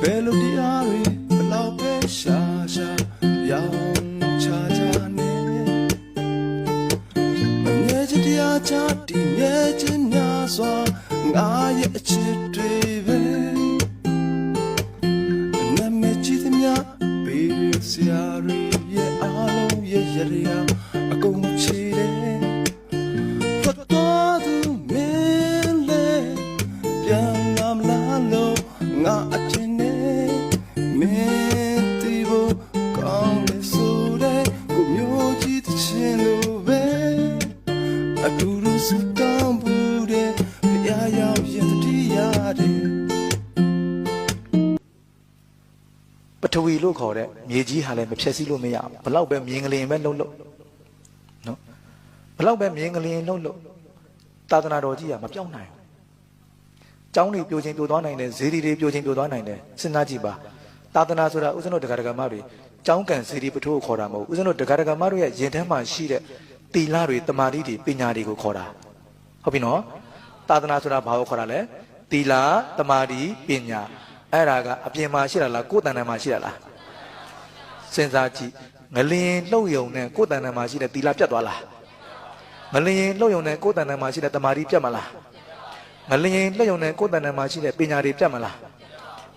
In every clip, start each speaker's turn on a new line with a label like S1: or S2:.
S1: ဘယ်လိုတရားတွေဘလောက်ပဲရှာရှာရောင်ချာချာနဲ့မငယ်ချင်တရားချဒီငယ်ချင်များစွာငါရဲ့အချစ်တွေပဲနာမည်ကြီးသမျှပေးစရာတွေရဲ့အားလုံးရဲ့ရရ ပဲအတူတူစတောင်းဘူးတဲ့ဖရာရောက်ရင်တတိရတယ်
S2: ပထဝီလို့ခေါ်တဲ့မြေကြီးဟာလည်းမဖြက်စီးလို့မရဘူးဘလောက်ပဲမြင်းကလေးပဲလှုပ်လှုပ်နော်ဘလောက်ပဲမြင်းကလေးလှုပ်လှုပ်သာသနာတော်ကြီးကမပြောင်းနိုင်ဘူးကျောင်းတွေပြိုချင်းပြိုသွားနိုင်တယ်ဈေးတွေပြိုချင်းပြိုသွားနိုင်တယ်စဉ်းစားကြည့်ပါ သာသနာဆိုတာဥစ္စံတို့တရားဒဂမတွေကျောင်းကန်ဈေးတွေပထိုးကိုခေါ်တာမဟုတ်ဥစ္စံတို့တရားဒဂမတို့ရဲ့ရင်ထဲမှာရှိတဲ့တီလာတွေတမာတိတွေပညာတွေကိုခေါ်တာဟုတ်ပြီနော်သာသနာဆိုတာဘာကိုခေါ်တာလဲတီလာတမာတိပညာအဲ့ဒါကအပြင်မှာရှိတာလားကိုယ်တန်တန်မှာရှိတာလားစဉ်းစားကြည့်ငလျင်လှုပ်ယုံနဲ့ကိုယ်တန်တန်မှာရှိတဲ့သီလပြတ်သွားလားငလျင်လှုပ်ယုံနဲ့ကိုယ်တန်တန်မှာရှိတဲ့တမာတိပြတ်မလားငလျင်လှုပ်ယုံနဲ့ကိုယ်တန်တန်မှာရှိတဲ့ပညာတွေပြတ်မလား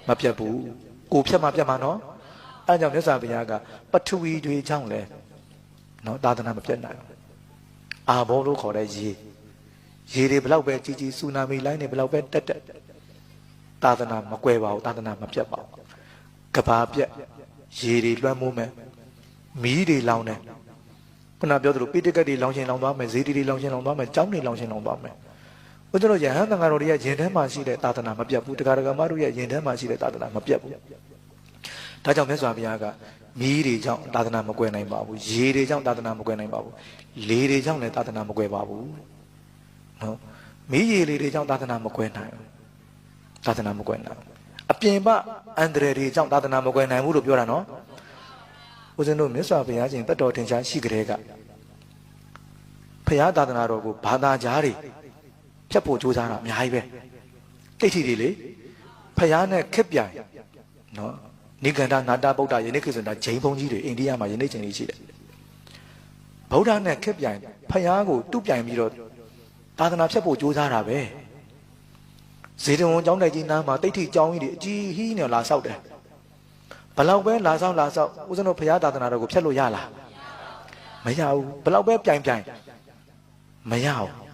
S2: မပြတ်ဘူး ကိုဖြတ်မှပြတ်မှာနော်အဲဒါကြောင့်မြတ်စွာဘုရားကပထဝီတွေကြောင့်လဲနော်သာသနာမပြတ်နိုင်ဘူးအာဘောလို့ခေါ်တဲ့ရေရေတွေဘလောက်ပဲကြီးကြီးဆူနာမီလိုင်းတွေဘလောက်ပဲတက်တက်သာသနာမကွယ်ပါဘူးသာသနာမပြတ်ပါဘူးကဘာပြတ်ရေတွေလွှမ်းမိုးမယ်မီးတွေလောင်တယ်ခုနပြောသလိုပိဋကတ်တွေလောင်ရှင်လောင်သွားမယ်ဇေဒီတွေလောင်ရှင်လောင်သွားမယ်ကျောင်းတွေလောင်ရှင်လောင်သွားမယ် ဘုရားတို့ယဟန်တန်ဃာတော်တွေရဲ့ယင်ထဲမှာရှိတဲ့သာသနာမပြတ်ဘူးတရားဒဂမတို့ရဲ့ယင်ထဲမှာရှိတဲ့သာသနာမပြတ်ဘူးဒါကြောင့်မြတ်စွာဘုရားကမီးတွေကြောင့်သာသနာမကွယ်နိုင်ပါဘူးရေတွေကြောင့်သာသနာမကွယ်နိုင်ပါဘူးလေတွေကြောင့်လည်းသာသနာမကွယ်ပါဘူးနော်မီးရေလေတွေကြောင့်သာသနာမကွယ်နိုင်ဘူးသာသနာမကွယ်နိုင်ဘူးအပြင်ပအန္တရာယ်တွေကြောင့်သာသနာမကွယ်နိုင်ဘူးလို့ပြောတာနော်ဦးဇင်းတို့မြတ်စွာဘုရားရှင်တတ်တော်ထင်ရှားရှိကြတဲ့ကဘုရားသာသနာတော်ကိုဘာသာကြားတွေ ဖြတ်ဖို့ကြိုးစားတာအများကြီးပဲတိတ်ထီတွေလေဘုရားနဲ့ခက်ပြိုင်နော်နိဂန္ဓနာတာဗုဒ္ဓယနေ့ခေတ်ဆိုတာဂျိမ်းဘုံကြီးတွေအိန္ဒိယမှာယနေ့ချိန်လေးရှိတယ်ဗုဒ္ဓနဲ့ခက်ပြိုင်ဘုရားကိုတုပြိုင်ပြီးတော့သာသနာဖြတ်ဖို့ကြိုးစားတာပဲဇေတဝန်ကျောင်းတိုက်ကြီးနားမှာတိတ်ထီကျောင်းကြီးတွေအကြီးဟီးနေလာဆောက်တယ်ဘလောက်ပဲလာဆောက်လာဆောက်ဦးဇင်းတို့ဘုရားသာသနာတော်ကိုဖျက်လို့ရလားမရဘူးဘလောက်ပဲပြိုင်ပြိုင်မရဘူး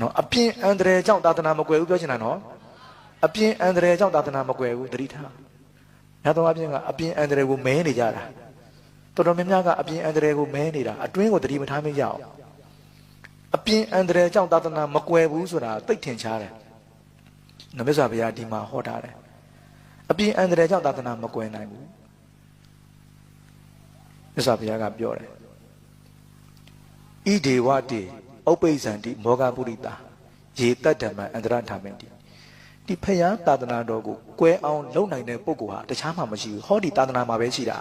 S2: နော်အပြင်အန္တရာယ်ကြောင့်သာသနာမကွယ်ဘူးပြောချင်တာနော်အပြင်အန္တရာယ်ကြောင့်သာသနာမကွယ်ဘူးတတိထားညတော်အပြင်ကအပြင်အန္တရာယ်ကိုမဲနေကြတာတော်တော်များများကအပြင်အန္တရာယ်ကိုမဲနေတာအတွင်းကိုတတိမထားမရအောင်အပြင်အန္တရာယ်ကြောင့်သာသနာမကွယ်ဘူးဆိုတာသိထင်ရှားတယ်နမစ္စာဘုရားဒီမှာဟောထားတယ်အပြင်အန္တရာယ်ကြောင့်သာသနာမကွယ်နိုင်ဘူးမြတ်စွာဘုရားကပြောတယ်ဣဒေဝတိ ဥပ္ပိစ္ဆန္တိမောဂပုရိတာရေတတ္တမံအန္တရထာမင်တိဒီဖယားသာသနာတော်ကိုကွဲအောင်လုပ်နိုင်တဲ့ပုဂ္ဂိုလ်ဟာတခြားမှမရှိဘူးဟောဒီသာသနာမှာပဲရှိတာ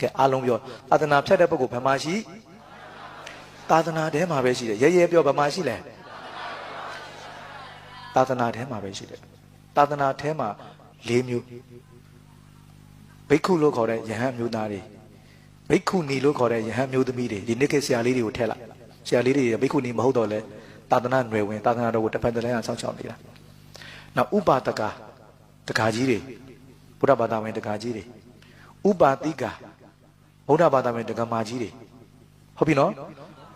S2: ကဲအားလုံးပြောသာသနာဖြတ်တဲ့ပုဂ္ဂိုလ်ဘယ်မှာရှိသာသနာထဲမှာပဲရှိတယ်ရဲရဲပြောဘယ်မှာရှိလဲသာသနာထဲမှာပဲရှိတယ်သာသနာထဲမှာ၄မျိုးဘိက္ခုလို့ခေါ်တဲ့ယဟန်မျိုးသားတွေဘိက္ခုနီလို့ခေါ်တဲ့ယဟန်မျိုးသမီးတွေဒီနေ့ခေတ်ဆရာလေးတွေကိုထည့်လိုက် ဆရာလေးတွေဘိက္ခုနီမဟုတ်တော့လဲသာသနာຫນွယ်ဝင်သာသနာတော်ကိုတစ်ဖက်တစ်လမ်းအောင်ဆောက်ရှောက်နေတာနောက်ဥပါတကတကာကြီးတွေဘုရားဘာသာဝင်တကာကြီးတွေဥပါတိကဘုရားဘာသာဝင်တက္ကမကြီးတွေဟုတ်ပြီနော်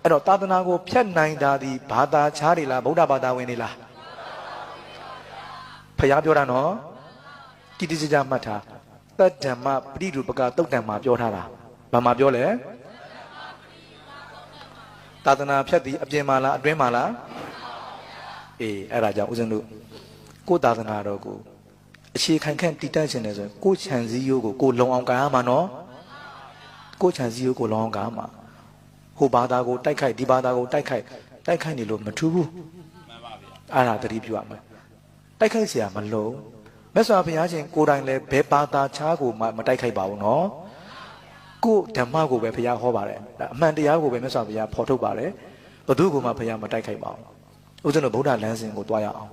S2: အဲ့တော့သာသနာကိုဖျက်နိုင်တာဒီဘာသာခြားတွေလားဗုဒ္ဓဘာသာဝင်တွေလားဖျားပြောတာနော်တိတိကျကျမှတ်ထားတတ္တမပရိရူပကတုတ်တံမှာပြောထားတာဘာမှာပြောလဲ သာသနာဖြတ်သည်အပြင်မှာလားအတွင်းမှာလားအေးအဲ့ဒါကြောင့်ဦးဇင်းတို့ကိုယ်သာသနာတော်ကိုအခြေခံခန့်တည်တတ်ခြင်းတယ်ဆိုရင်ကိုယ်ခြံစည်းရိုးကိုကိုယ်လုံအောင်ကာရမှာနော်ကိုယ်ခြံစည်းရိုးကိုလုံအောင်ကာရမှာဟိုဘာသာကိုတိုက်ခိုက်ဒီဘာသာကိုတိုက်ခိုက်တိုက်ခိုက်နေလို့မထူးဘူးမှန်ပါဗျာအဲ့ဒါသတိပြုရမယ်တိုက်ခိုက်เสียမလို့မြတ်စွာဘုရားရှင်ကိုယ်တိုင်လည်းဘယ်ဘာသာခြားကိုမှမတိုက်ခိုက်ပါဘူးနော် ကိုယ်ဓမ္မကိုပဲဘုရားဟောပါတယ်ဒါအမှန်တရားကိုပဲမြတ်စွာဘုရားဖော်ထုတ်ပါတယ်ဘု து ကိုမှဘုရားမတိုက်ခိုက်ပါဘူးဦးဇင်းတို့ဗုဒ္ဓလမ်းစဉ်ကိုတွားရအောင်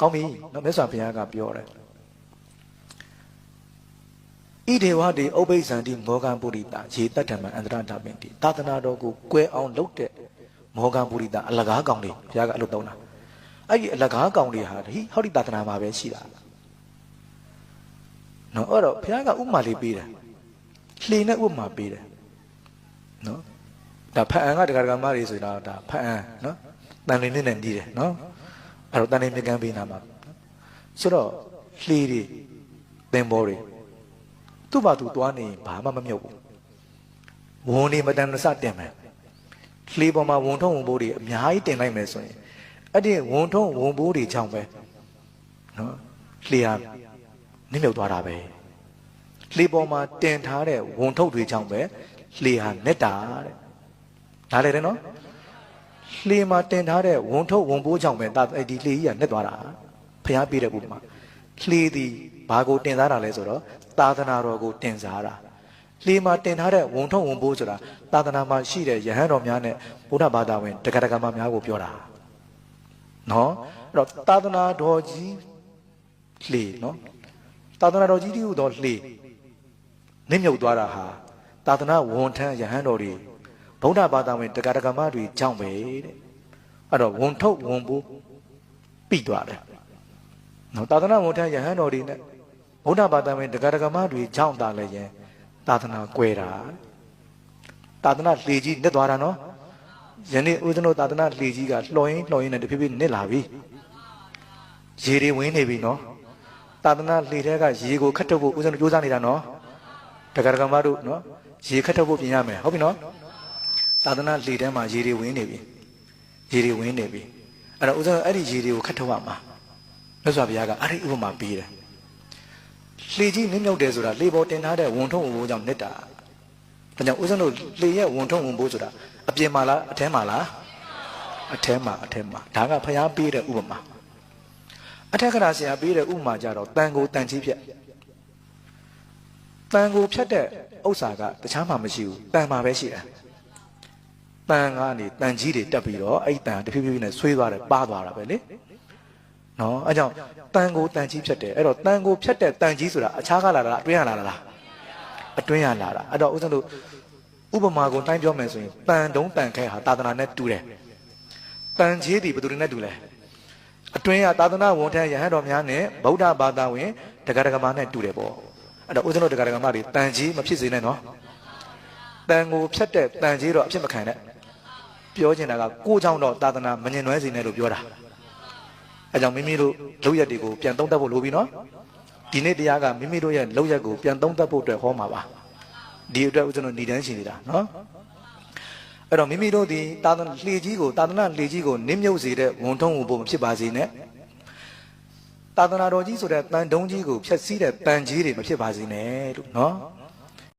S2: ကောင်းပြီနော်မြတ်စွာဘုရားကပြောတယ်ဣဒေဝတိဥပိ္ပဇံတိမောဂံပုရိတရေတတ္တမံအန္တရတပင်တိသာသနာတော်ကိုကွဲအောင်လုပ်တဲ့မောဂံပုရိတအလကားကောင်တွေဘုရားကအလုပ်တောင်းတာအဲ့ဒီအလကားကောင်တွေဟာဒီဟောဒီသာသနာမှာပဲရှိတာနော်အဲ့တော့ဘုရားကဥပမာလေးပေးတယ် လှေနဲ့ဥပမာပေးတယ်နော်ဒါဖတ်အံကဒကာဒကာမတွေဆိုတော့ဒါဖတ်အံနော်တန်လင်းလေးနဲ့ညီးတယ်နော်အဲ့တော့တန်လင်းမြကမ်းပေးနာမှာဆိုတော့လှေတွေသင်္ဘောတွေသူ့ဘာသူသွားနေရင်ဘာမှမမြုပ်ဘူးဝန်နေမတန်တဆတင်မယ်လှေပေါ်မှာဝန်ထုံးဝန်ဘိုးတွေအများကြီးတင်လိုက်မယ်ဆိုရင်အဲ့ဒီဝန်ထုံးဝန်ဘိုးတွေချောင်းပဲနော်လှေဟာနစ်မြုပ်သွားတာပဲ လှေပေါ်မှာတင်ထားတဲ့ဝန်ထုပ်တွေချောင်းပဲလှေဟာနက်တာတဲ့ဒါလည်းတယ်နော်လှေမှာတင်ထားတဲ့ဝန်ထုပ်ဝန်ဘိုးချောင်းပဲဒါအဲ့ဒီလှေကြီးကနက်သွားတာဖျားပြတဲ့ဥပမာလှေသည်ဘာကိုတင်စားတာလဲဆိုတော့သာသနာတော်ကိုတင်စားတာလှေမှာတင်ထားတဲ့ဝန်ထုပ်ဝန်ဘိုးဆိုတာသာသနာမှာရှိတဲ့ယဟန်တော်များနဲ့ဘုရားဘာသာဝင်တက္ကရာမများကိုပြောတာနော်အဲ့တော့သာသနာတော်ကြီးလှေနော်သာသနာတော်ကြီးတည်းဟူသောလှေ နစ်မြုပ်သွားတာဟာသာသနာဝန်ထမ်းယဟန်တော်တွေဗုဒ္ဓဘာသာဝင်တက္ကရာမတွေကြောင့်ပဲတဲ့အဲ့တော့ဝန်ထုတ်ဝန်ဘိုးပြီးသွားတယ်နော်သာသနာဝန်ထမ်းယဟန်တော်တွေနဲ့ဗုဒ္ဓဘာသာဝင်တက္ကရာမတွေကြောင့်တာလည်းရင်သာသနာကွဲတာသာသနာလှေကြီးနစ်သွားတာနော်ယနေ့ဦးဇင်းတို့သာသနာလှေကြီးကလှော်ရင်းလှော်ရင်းနဲ့တဖြည်းဖြည်းနစ်လာပြီရေတွေဝင်နေပြီနော်သာသနာလှေထဲကရေကိုခတ်ထုတ်ဖို့ဦးဇင်းတို့စူးစမ်းနေတာနော် တက္ကရာမတို့နော်ရေခတ်ထုတ်ဖို့ပြင်ရမယ်ဟုတ်ပြီနော်သာသနာလှေထဲမှာရေတွေဝင်နေပြီရေတွေဝင်နေပြီအဲ့တော့ဦးဇင်းတို့အဲ့ဒီရေတွေကိုခတ်ထုတ်ရမှာမြတ်စွာဘုရားကအဲ့ဒီဥပမာပေးတယ်လှေကြီးနစ်မြုပ်တယ်ဆိုတာလှေပေါ်တင်ထားတဲ့ဝန်ထုံးဝန်ဘိုးကြောင့်နစ်တာဒါကြောင့်ဦးဇင်းတို့လှေရဲ့ဝန်ထုံးဝန်ဘိုးဆိုတာအပြင်မှာလားအထဲမှာလားအထဲမှာအထဲမှာဒါကဘုရားပေးတဲ့ဥပမာအထက်ကရာဆရာပေးတဲ့ဥပမာကြတော့တန်ကိုတန်ကြီးဖြတ် တန်ကိုဖြတ်တဲ့ဥစ္စာကတခြားမှမရှိဘူးတန်မှာပဲရှိတယ်တန်ကနေတန်ကြီးတွေတက်ပြီးတော့အဲ့ဒီတန်တဖြည်းဖြည်းနဲ့ဆွေးသွားတယ်ပါသွားတာပဲလေနော်အဲကြောင့်တန်ကိုတန်ကြီးဖြတ်တယ်အဲ့တော့တန်ကိုဖြတ်တဲ့တန်ကြီးဆိုတာအခြားကလာတာလားအတွင်းကလာတာလားအတွင်းကလာတာအဲ့တော့ဥစ္စတို့ဥပမာကိုတိုင်းပြောမယ်ဆိုရင်တန်တုံးတန်ခဲဟာသာသနာနဲ့တူတယ်တန်ကြီးတွေဘယ်သူတွေနဲ့တူလဲအတွင်းကသာသနာဝန်ထမ်းယဟန်တော်များနဲ့ဗုဒ္ဓဘာသာဝင်တက္ကရာမနဲ့တူတယ်ပေါ့ အဲ့တော့ဦးဇင်းတို့တရားဓမ္မတွေတန်ကြီးမဖြစ်စေနဲ့နော်တန်ကိုဖြတ်တဲ့တန်ကြီးတော့အဖြစ်မခံနဲ့ပြောချင်တာကကိုကြောင့်တော့သာသနာမငင်နွဲစေနဲ့လို့ပြောတာအဲကြောင့်မိမိတို့လောက်ရက်တွေကိုပြန်သုံးသပ်ဖို့လိုပြီနော်ဒီနေ့တရားကမိမိတို့ရဲ့လောက်ရက်ကိုပြန်သုံးသပ်ဖို့အတွက်ဟောမှာပါဒီအတွက်ဦးဇင်းတို့ဏ္ဍန်းရှင်နေတာနော်အဲ့တော့မိမိတို့ဒီသာသနာလှေကြီးကိုသာသနာလှေကြီးကိုနစ်မြုပ်စေတဲ့ဝန်ထုံးဝန်ပုံမဖြစ်ပါစေနဲ့ သာသနာတော်ကြီးဆိုတဲ့တန်တုံးကြီးကိုဖျက်ဆီးတဲ့တန်ကြီးတွေမဖြစ်ပါစေနဲ့လို့နော်